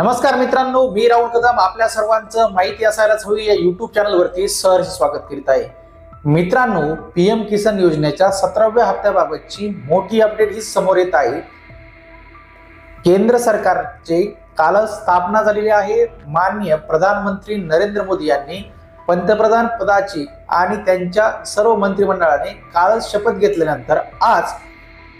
नमस्कार मित्रांनो मी राहुल कदम. आपल्या सर्वांचं माहिती असायलाच हवी या युट्यूब चॅनलवरती सहर्ष स्वागत करीत आहे. मित्रांनो पी एम किसान योजनेच्या सतराव्या हप्त्याबाबतची मोठी अपडेट ही समोर येत आहे. केंद्र सरकारचे कालच स्थापना झालेली आहे. माननीय प्रधानमंत्री नरेंद्र मोदी यांनी पंतप्रधान पदाची आणि त्यांच्या सर्व मंत्रिमंडळाने कालच शपथ घेतल्यानंतर आज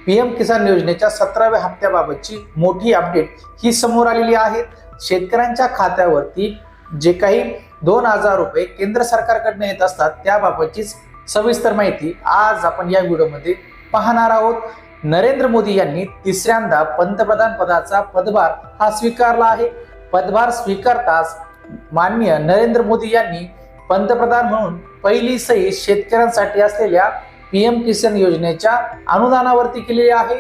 पी एम किसान योजनेच्या सतराव्या हप्त्याबाबतची मोठी अपडेट ही समोर आलेली आहे. शेतकऱ्यांच्या खात्यावरती जे काही दोन हजार रुपये केंद्र सरकारकडनं येत असतात त्याबाबतचीच सविस्तर माहिती आज आपण या व्हिडिओमध्ये पाहणार आहोत. नरेंद्र मोदी यांनी तिसऱ्यांदा पंतप्रधान पदाचा पदभार हा स्वीकारला आहे. पदभार स्वीकारताच माननीय नरेंद्र मोदी यांनी पंतप्रधान म्हणून पहिली सही शेतकऱ्यांसाठी असलेल्या पीएम किसान योजनेच्या अनुदानावरती केलेली आहे.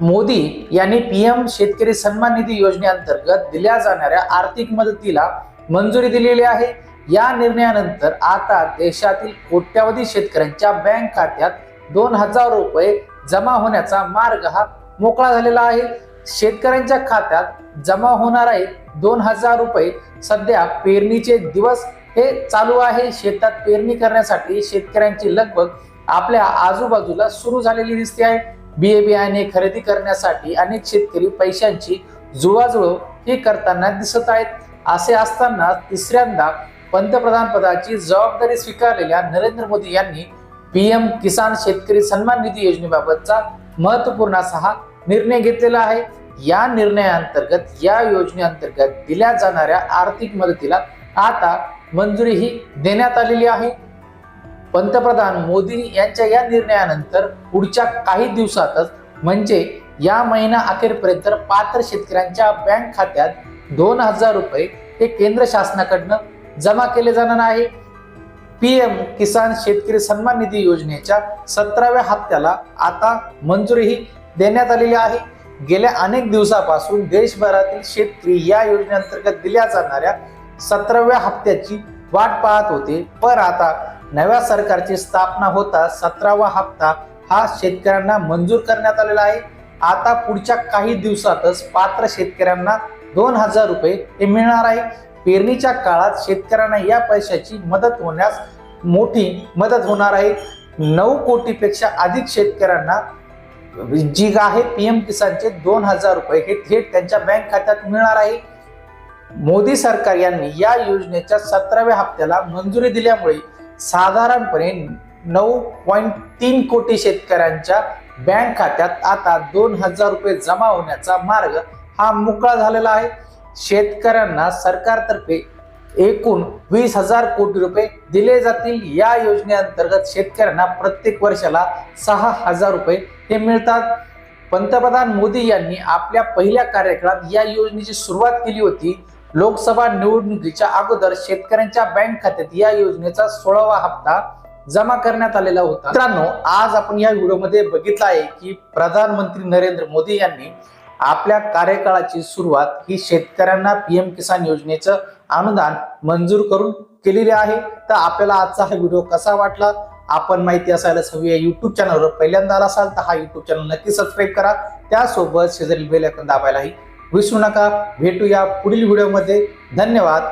मोदी यांनी पीएम शेतकरी सन्मान निधी योजनेअंतर्गत दिल्या जाणाऱ्या आर्थिक मदतीला मंजुरी दिलेली आहे. या निर्णयानंतर आता देशातील कोट्यावधी शेतकऱ्यांच्या बँक खात्यात दोन हजार रुपये जमा होण्याचा मार्ग हा मोकळा झालेला आहे. शेतकऱ्यांच्या खात्यात जमा होणार आहे दोन हजार रुपये सध्या पेरणीचे दिवस हे चालू आहे. शेतात पेरणी करण्यासाठी शेतकऱ्यांची लगभग आपल्या आजूबाजूला सुरू झालेली दिसते आहे. बिये बियाणे खरेदी करण्यासाठी अनेक शेतकरी पैशांची जुळवाजुळव हे करताना दिसत आहेत. असे असताना तिसऱ्यांदा पंतप्रधान पदाची जबाबदारी स्वीकारलेल्या नरेंद्र मोदी यांनी पीएम किसान शेतकरी सन्मान निधी योजनेबाबतचा महत्त्वपूर्ण असा हा निर्णय घेतलेला आहे. या निर्णयाअंतर्गत या योजनेअंतर्गत दिल्या जाणाऱ्या आर्थिक मदतीला आता मंजुरीही देण्यात आलेली आहे. पंतप्रधान मोदी यांच्या या निर्णयानंतर पुढच्या काही दिवसातच म्हणजे या महिना अखेरपर्यंत पात्र शेतकऱ्यांच्या बँक खात्यात दोन हजार रुपये हे केंद्र शासनाकडनं जमा केले जाणार आहे. पीएम किसान शेतकरी सन्मान निधी योजनेच्या सतराव्या हप्त्याला आता मंजुरीही देण्यात आलेली आहे. गेल्या अनेक दिवसापासून देशभरातील शेतकरी या योजनेअंतर्गत दिल्या जाणाऱ्या सतराव्या हप्त्याची वाट पाहत होते. पण आता नव्या सरकारची स्थापना होता सतरावा हप्ता हा शेतकऱ्यांना मंजूर करण्यात आलेला आहे. आता पुढच्या काही दिवसातच पात्र शेतकऱ्यांना दोन हजार रुपये हे मिळणार आहे. पेरणीच्या काळात शेतकऱ्यांना या पैशाची मदत होण्यास मोठी मदत होणार आहे. नऊ कोटीपेक्षा अधिक शेतकऱ्यांना जी आहे पी एम किसानचे दोन हजार रुपये हे थेट त्यांच्या बँक खात्यात मिळणार आहे. मोदी सरकार यांनी या योजनेच्या सतराव्या हप्त्याला मंजुरी दिल्यामुळे साधारणपणे नऊ पॉईंट तीन कोटी शेतकऱ्यांच्या बँक खात्यात आता दोन हजार रुपये जमा होण्याचा मार्ग हा मोकळा झालेला आहे. शेतकऱ्यांना सरकारतर्फे एकूण वीस हजार कोटी रुपये दिले जातील. या योजनेअंतर्गत शेतकऱ्यांना प्रत्येक वर्षाला सहा हजार रुपये हे मिळतात. पंतप्रधान मोदी यांनी आपल्या पहिल्या कार्यकाळात या योजनेची सुरुवात केली होती. लोकसभा निवडणुकीच्या अगोदर शेतकऱ्यांच्या बँक खात्यात या योजनेचा सोळावा हप्ता जमा करण्यात आलेला होता. मित्रांनो आज आपण या व्हिडिओमध्ये बघितलं आहे की प्रधानमंत्री नरेंद्र मोदी यांनी आपल्या कार्यकाळाची सुरुवात ही शेतकऱ्यांना पीएम किसान योजनेचं अनुदान मंजूर करून केलेली आहे. तर आपल्याला आजचा हा व्हिडिओ कसा वाटला? आपण माहिती असायलाच हवी या युट्यूब चॅनलवर पहिल्यांदा आला असाल तर हा युट्यूब चॅनल नक्की सबस्क्राईब करा. त्यासोबत शेजारी बेल ऐकून दाबायलाही विसरू नका. भेटूया पुढील व्हिडिओमध्ये. धन्यवाद.